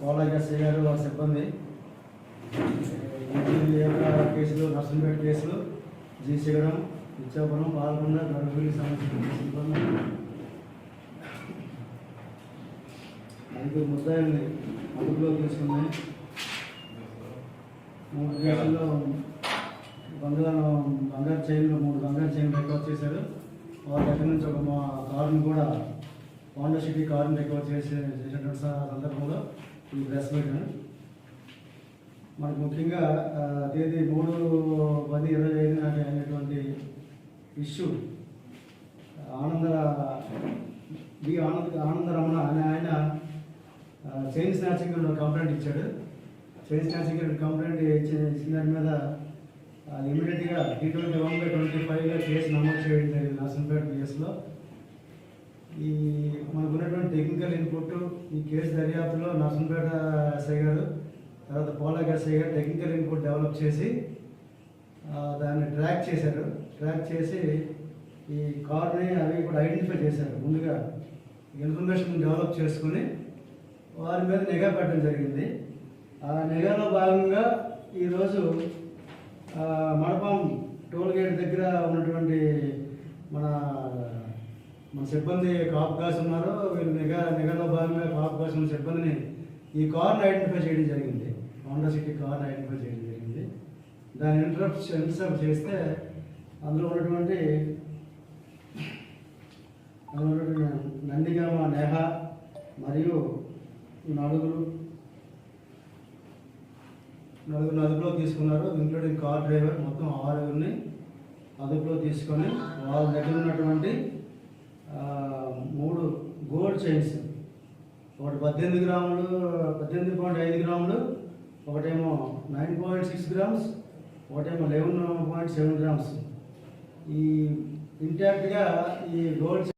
కోలాగ్ SI గారు వారి సిబ్బంది. కేసులు నర్సంపేట కేసులు జీసీగడం ఇచ్చాపురం పాల్గొండ గర్భిణి సంబంధించిన సిబ్బంది. ఐదు ముద్దాయిల్ని అదుపులో తీసుకున్నాయి మూడు కేసుల్లో బంగారు బంగారు చైన్లు మూడు బంగారు చైన్లు రికార్డ్ చేశారు. వాళ్ళ దగ్గర నుంచి ఒక మా కారుని కూడా హోండా సిటీ కారుని రికవర్ చేసే చేసినటువంటి సందర్భంలో ఈ ప్రెస్ పెట్టాను మనకు ముఖ్యంగా తేదీ మూడు పది ఇరవై ఐదు నాటి అయినటువంటి ఇష్యూ ఆనంద బి ఆనంద ఆనందరమణ అనే ఆయన చైన్ స్నాచింగ్ కంప్లైంట్ ఇచ్చాడు. చైన్ స్నాచింగ్ కంప్లైంట్ ఇచ్చిన దాని మీద ఇమీడియట్గా T twenty one by twenty ఫైవ్గా case నమోదు చేయడం జరిగింది. నర్సంపేట కేసులో ఈ మనకు ఉన్నటువంటి టెక్నికల్ ఇన్పుట్ ఈ కేసు దర్యాప్తులో నర్సంపేట ఎస్ఐ గారు తర్వాత పోలాగ్ ఎస్ఐ గారు టెక్నికల్ ఇన్పుట్ డెవలప్ చేసి దాన్ని ట్రాక్ చేశారు. ట్రాక్ చేసి ఈ కార్ని అవి కూడా ఐడెంటిఫై చేశారు. ముందుగా ఇన్ఫర్మేషన్ డెవలప్ చేసుకుని వారి మీద నిఘా పెట్టడం జరిగింది. ఆ నిఘాలో భాగంగా ఈరోజు మడపం మడపాం టోల్ గేట్ దగ్గర ఉన్నటువంటి మన మన సిబ్బంది కాపు కాసి ఉన్నారు వీళ్ళు నిఘా నిఘాలో భాగంగా కాపు కాసి ఉన్న సిబ్బందిని ఈ కార్ని ఐడెంటిఫై చేయడం జరిగింది. హోండా సిటీ కార్ని ఐడెంటిఫై చేయడం జరిగింది. దాని ఇంటరప్ట్ ఇంటర్సెప్ట్ చేస్తే అందులో ఉన్నటువంటి అందులో ఉన్నటువంటి నందిగామ నేహ మరియు నలుగురు నలుగురు అదుపులో తీసుకున్నారు. ఇంక్లూడింగ్ కార్ డ్రైవర్ మొత్తం ఆరుగురిని అదుపులో తీసుకొని వాళ్ళ దగ్గర ఉన్నటువంటి మూడు గోల్డ్ చైన్స్. ఒకటి పద్దెనిమిది గ్రాములు పద్దెనిమిది పాయింట్ ఐదు గ్రాములు ఒకటేమో నైన్ పాయింట్ సిక్స్ గ్రామ్స్ ఒకటేమో లెవెన్ పాయింట్ సెవెన్ గ్రామ్స్. ఈ ఇంటాక్ట్గా ఈ గోల్డ్